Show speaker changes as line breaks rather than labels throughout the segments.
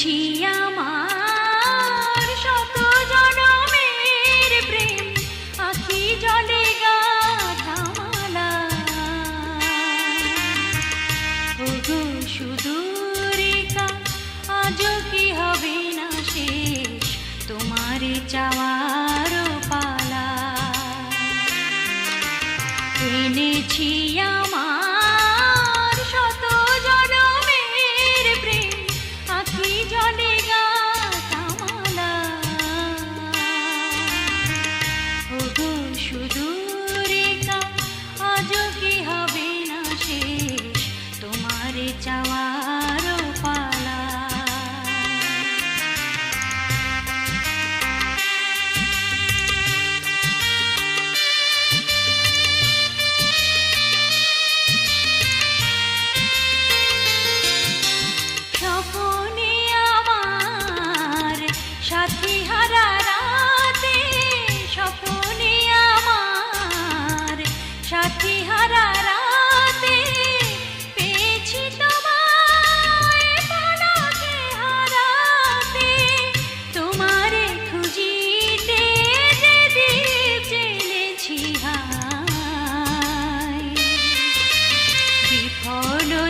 এনেছি আমার শত জনমের প্রেম আখি জলে গাথা মালা ওগো সুদূরিকা, আজও কি হবে না শেষ? তোমার চাওয়ার তোমার চাওয়ার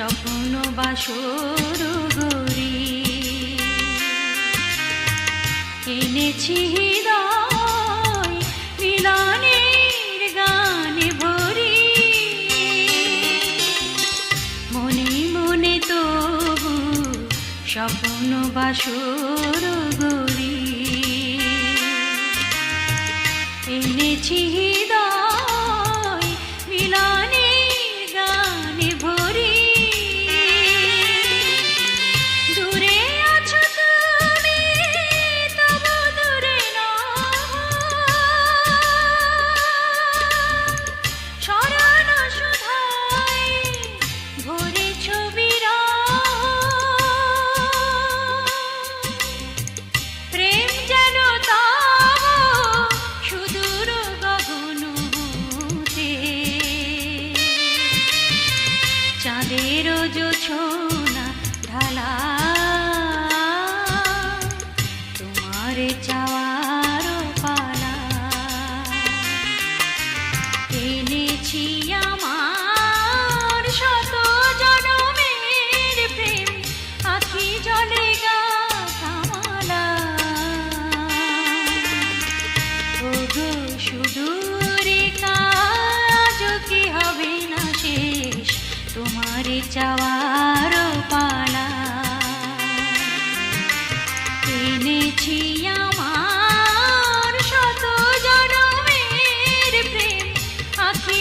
স্বপ্ন বাসর গরি এনেছি হৃদয়, মিলনের গানে ভরি। মনে মনে তো স্বপ্ন বাসর গরি এনেছি চাঁদের জোছনা ঢালা। তোমার চাওয়ার পালা। এনেছি আমার শত জনমের প্রেম, আখি জলে গাথা মালা